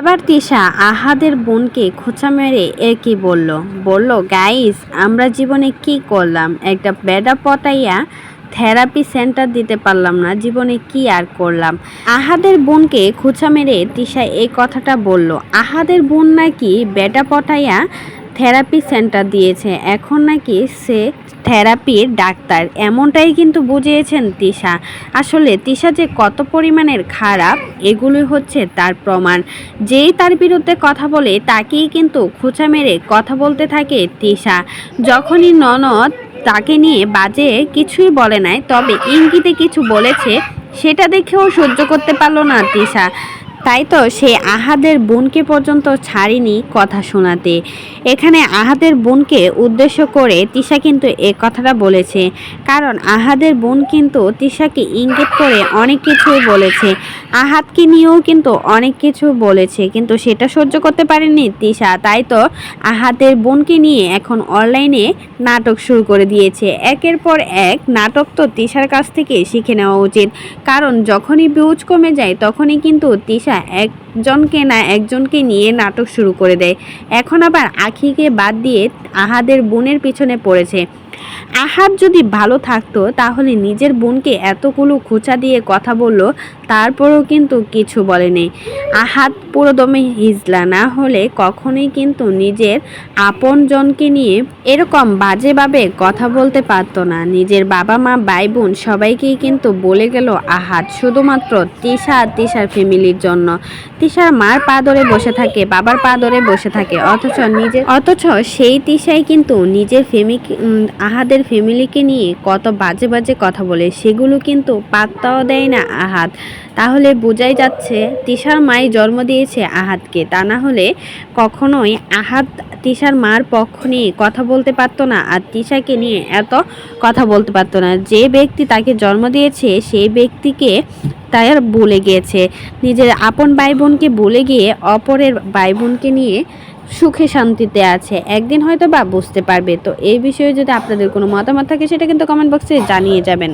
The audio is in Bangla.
এবার তিশা আহাদের বোনকে খোঁচা মেরে একই বলল বলল, গাইস, আমরা জীবনে কি করলাম? একটা বেডা পটাইয়া থেরাপি সেন্টার দিতে পারলাম না, জীবনে কি আর করলাম? আহাদের বোনকে খোঁচা মেরে তিশা এই কথাটা বলল, আহাদের বোন নাকি বেটা পটাইয়া থেরাপি সেন্টার দিয়েছে। এখন নাকি সে থেরাপির ডাক্তার। এমনটাই কিন্তু বুঝিয়েছেন তিশা। আসলে তিশা যে কত পরিমাণের খারাপ, এগুলোই হচ্ছে তার প্রমাণ। যেই তার বিরুদ্ধে কথা বলে, তাকেই কিন্তু খোঁচা মেরে কথা বলতে থাকে তিশা। যখনই ননদ তাকে নিয়ে বাজে কিছুই বলে নাই, তবে ইঙ্গিতে কিছু বলেছে, সেটা দেখেও সহ্য করতে পারল না তিশা। তাই তো সে আহাদের বোনকে পর্যন্ত ছাড়িনি কথা শোনাতে। এখানে আহাদের বোনকে উদ্দেশ্য করে তিশা কিন্তু এ কথাটা বলেছে। কারণ আহাদের বোন কিন্তু তিশাকে ইঙ্গিত করে অনেক কিছুই বলেছে। আহাতকে নিয়েও কিন্তু অনেক কিছু বলেছে, কিন্তু সেটা সহ্য করতে পারেনি তিশা। তাই তো আহাদের বোনকে নিয়ে এখন অনলাইনে নাটক শুরু করে দিয়েছে। একের পর এক নাটক তো তিশার কাছ থেকে শিখে নেওয়া উচিত। কারণ যখনই বিউজ কমে যায়, তখনই কিন্তু তিশা একজনকে না একজনকে নিয়ে নাটক শুরু করে দেয়। এখন আবার আখিকে বাদ দিয়ে আহাদের বোনের পিছনে পড়েছে। আহাদ যদি ভালো থাকতো, তাহলে নিজের বোনকে এতগুলো খোঁচা দিয়ে কথা বলল, তারপরেও কিন্তু কিছু বলেনি। আহাদ পুরোদমে হিজলা, না হলে কখনোই কিন্তু নিজের আপনজনকে নিয়ে এরকম বাজেভাবে কথা বলতে পারতো না। নিজের বাবা মা ভাই বোন সবাইকেই কিন্তু বলে গেল আহাত শুধুমাত্র তিশা তিশার ফ্যামিলির জন্য। তিশার মার পা ধরে বসে থাকে, বাবার পা ধরে বসে থাকে, অথচ নিজের অথচ সেই তিশাই কিন্তু নিজের ফ্যামিলি আহাদের ফ্যামিলিকে নিয়ে কত বাজে বাজে কথা বলে, সেগুলো কিন্তু পাত্তাও দেয় না আহাদ। তাহলে বোঝাই যাচ্ছে, তিশার মাই জন্ম দিয়েছে আহাদকে, তা না হলে কখনোই আহাদ তিশার মার পক্ষ নিয়ে কথা বলতে পারতো না, আর তিশাকে নিয়ে এত কথা বলতে পারতো না। যে ব্যক্তি তাকে জন্ম দিয়েছে, সেই ব্যক্তিকে তাই আর বলে গিয়েছে। নিজের আপন ভাই বোনকে বলে গিয়ে অপরের ভাই বোনকে নিয়ে সুখে শান্তিতে আছে। একদিন হয়তো বা বুঝতে পারবে। তো এই বিষয়ে যদি আপনাদের কোনো মতামত থাকে, সেটা কিন্তু কমেন্ট বক্সে জানিয়ে যাবেন।